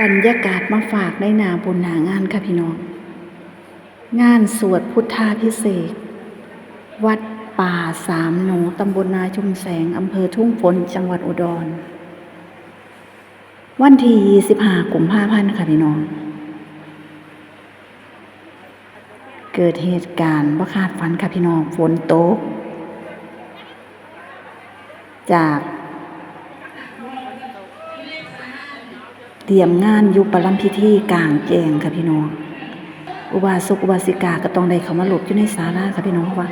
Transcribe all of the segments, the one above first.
บรรยากาศมาฝากในนาบุญหนางานค่ะพี่น้อง งานสวดพุทธาพิเศษ วัดป่าสามหนูตำบลนาชุมแสงอำเภอทุ่งฝนจังหวัดอุดร วันที่25กุมภาพันธ์ค่ะพี่น้อง เกิดเหตุการณ์บ่คาดฝันค่ะพี่น้องฝนตกจาก เตรียมงานอยู่ประลัมพิธีกลางแจงค่ะพี่น้อง อุบาสกอุบาสิกาก็ต้องได้เขามาหลบอยู่ในศาลาค่ะพี่น้องเพราะว่า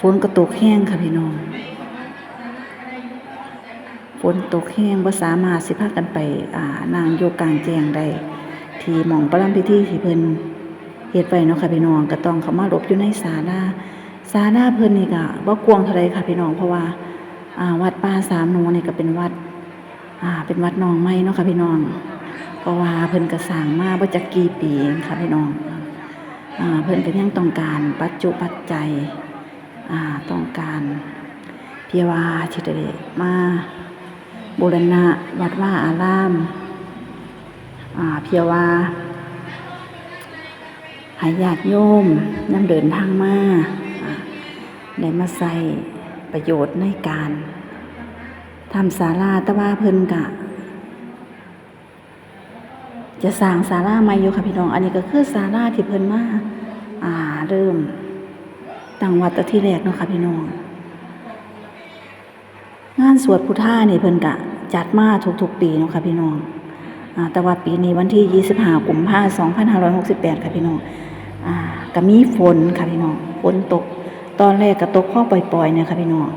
ฝนก็ตกแห้งค่ะพี่น้องฝนตกแห้งบ่สามารถสิพากันไปอ่านางอยู่กลางแจงได้ที่หม่องประลัมพิธีที่เพิ่นเฮ็ดไว้เนาะค่ะพี่น้องก็ต้องเขามาหลบอยู่ในศาลาศาลาเพิ่นนี่ก็บ่กวางเท่าใดค่ะพี่น้องเพราะว่าอ่าวัดป่าสามนูนี่ก็เป็นวัด อ่า เป็นวัดหนองไม้เนาะค่ะพี่น้อง เพราะว่าเพิ่นก็สางมาบ่จักกี่ปีเองค่ะพี่น้องอ่าเพิ่นก็ยังต้องการปัจจุปัจจัยอ่าต้องการเพียว่าที่จะได้มาบูรณะวัดว่าอารามอ่าเพียว่าห้ญาติโยมนำเดินทางมาอ่าได้มาใส่ประโยชน์ในการทำศาลาแต่ว่าเพิ่นกะ จะสร้างศาลาใหม่อยู่ค่ะพี่น้อง อันนี้ก็คือศาลาที่เพิ่นมาอ่าเริ่มตั้งวัดต่ที่แรกเนาะค่ะพี่น้อง งานสวดพุทธานี่เพิ่นกะจัดมาทุกๆปีเนาะค่ะพี่น้องอแต่ว่าปีนี้วันที่ 25 กุมภาพันธ์2568 ค่ะพี่น้องอ่าก็มีฝนค่ะพี่น้องฝนตก ตอนแรกก็ตกพ่อปล่อยๆเนี่ยค่ะพี่น้อง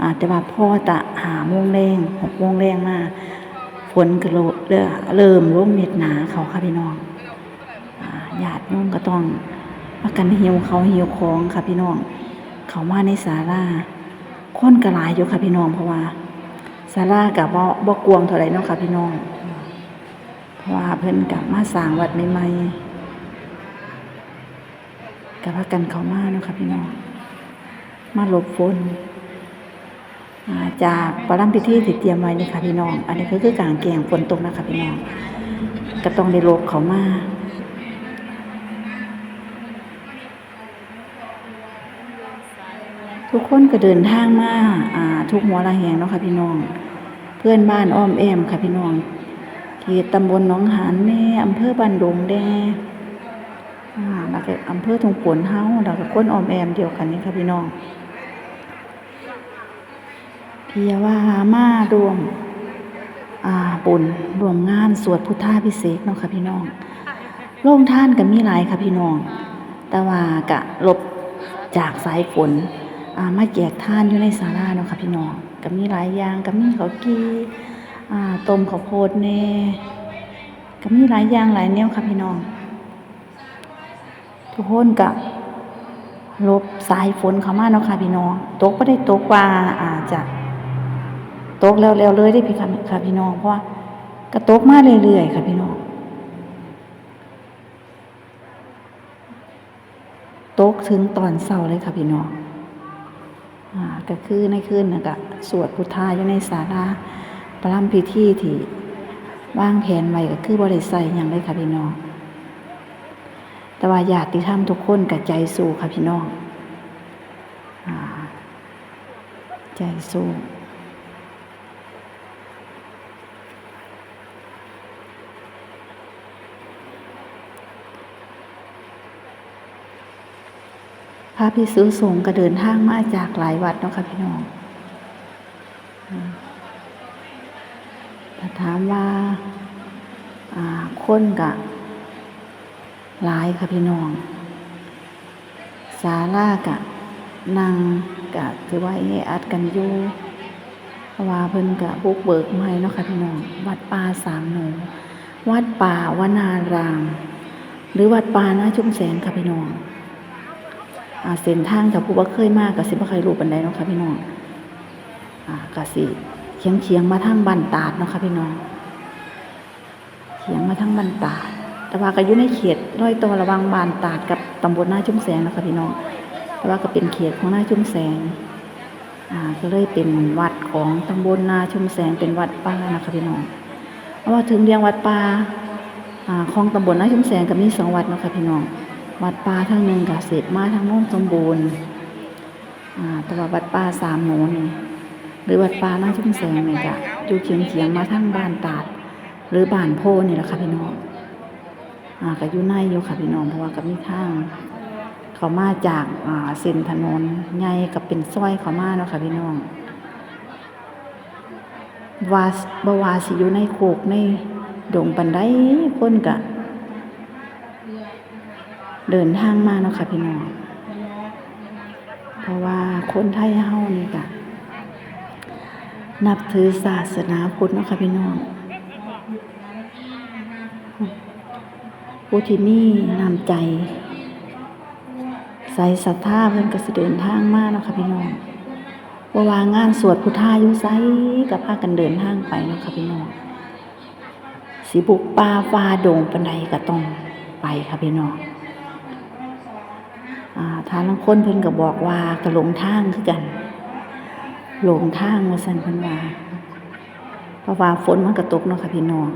อแต่ว่าพ่อตะหาโมงแรงหกโมงแรงมาฝ นก็โลเริ่มร่มเม็ดหนาเขาค่ะพี่น้องอ่าญาติโยมก็ต้องประกันหิวเขาหิวของค่ะพี่น้อง เขามาในศาลาคนกระลายอยู่ค่ะพี่น้องเพราะว่าศาลากับบ่บ่กวางเท่าไรเนาะค่ะพี่น้อง เพราะว่าเพิ่นกับมาสร้างวัดใหม่ๆกับพากันเขามาเนาะค่ะพี่น้อง มาหลบฝน จากประลัมพิธีที่เตรียมไว้นี่ค่ะพี่น้อง อันนี้ก็คือกางแกงฝนตกนะคะพี่น้องก็ต้องได้ลบเขามาทุกคนก็เดินทางมาอ่าทุกหัวละแหงเนาะค่ะพี่น้อง เพื่อนบ้านอ้อมแอมค่ะพี่น้องเขตตำบลหนองหานแน่อำเภอบ้านดงแน่อ่าแล้วก็อำเภอทุ่งฝนเฮ้าแล้วก็คนอ้อมแอมเดียวกันนี่ค่ะพี่น้อง พียว่ามารวมอ่าบุญรวมงานสวดพุทธาพิเศษเนาะค่ะพี่น้องโรงท่านก็มีหลายค่ะพี่น้อง แต่ว่ากะลบจากสายฝนอ่ามาแจกท่านอยู่ในศาลาเนาะค่ะพี่น้องก็มีหลายอย่างก็มีข้าวกีอ่าต้มข้าวโพดแน่ก็มีหลายอย่างหลายแนวค่ะพี่น้อง ทุกคนกะลบสายฝนเข้ามาเนาะค่ะพี่น้องตกก็ได้ตกว่าอาจจะ ตกแล้วแล้วเลยได้พี่ค่ะค่ะพี่น้องเพราะว่ากระตกมาเรื่อยๆค่ะพี่น้องตกถึงตอนเช้าเลยค่ะพี่น้องอ่าก็คือในคืนนะก็สวดพุทธาอยู่ในศาลาประลัมพิธีที่วางแผนไว้ก็คือบริใส่อย่างเลยค่ะพี่น้อง แต่ว่าญาติธรรมทุกคนกับใจสู้ค่ะพี่น้องอใจสู้ พระพิสุสงฆ์ก็เดินทางมาจากหลายวัดเนาะค่ะพี่น้องถ้าถามว่าคนกะหลายค่ะพี่น้องศาลากะนั่งกะถือว่าเออัดกันอยู่ว่าเพิ่นกะบุกเบิกใหม่เนาะค่ะพี่น้อง วัดป่าสามหนูวัดป่าวนาราม หรือวัดป่านาชุ่มแสงค่ะพี่น้อง เส้นทางถ้าผู้บ่เคยมากก็สิบ่เคยรู้ปานใดเนาะค่ะพี่น้องอ่าก็สิเคียงเคียงมาทางบ้านตาดเนาะค่ะพี่น้องเคียงมาทางบ้านตาด แต่ว่าก็อยู่ในเขตร้อยตัวระวังบานตาดกับตำบลหน้าชุ่มแสงนะคะพี่น้อง แต่ว่าก็เป็นเขตของหน้าชุ่มแสงอ่าก็เลยเป็นวัดของตำบลนาชุ่มแสงเป็นวัดป่านะคะพี่น้องเพราะว่าถึงเรียงวัดป่าอ่าของตำบลนาชุ่มแสงก็มีสองวัดเนาะค่ะพี่น้อง วัดป่าทางหนึ่งก็เสร็จมาทางโน้นสมบูรณ์อ่าแต่ว่าวัดป่าสามโหนนี่หรือวัดป่าน้าชุ่มแสงนี่ก็อยู่เฉียงเฉียงมาทางบ้านตาด หรือบ้านโพนี่แหละค่ะพี่น้องอ่าก็อยู่ในอยู่ค่ะพี่น้องเพราะว่าก็มีทางเขามาจากอ่าเส้นถนนใหญ่กับเป็นซอยเขามาเนาะค่ะพี่น้องวาบวาสิอยู่ในโคกในดงปันไดคนกะ เดินทางมาเนาะค่ะพี่น้อง เพราะว่าคนไทยเฮานี่กะนับถือศาสนาพุทธเนาะค่ะพี่น้อง ผู้ที่มีน้ำใจ ใส่ศรัทธาเพิ่นก็สิเดินทางมาเนาะค่ะพี่น้องว่าว่างานสวดพุทธายู่ไสก็พากันเดินทางไปเนาะค่ะพี่น้องสิบุกป่าฟ้าดงปานใดก็ต้องไปค่ะพี่น้อง ทานลังคนเพิ่นก็บอกว่าก็หลงทางคือกัน หลงทางว่าสันเพิ่นว่าเพราะว่าฝนมันก็ตกเนาะค่ะพี่น้อง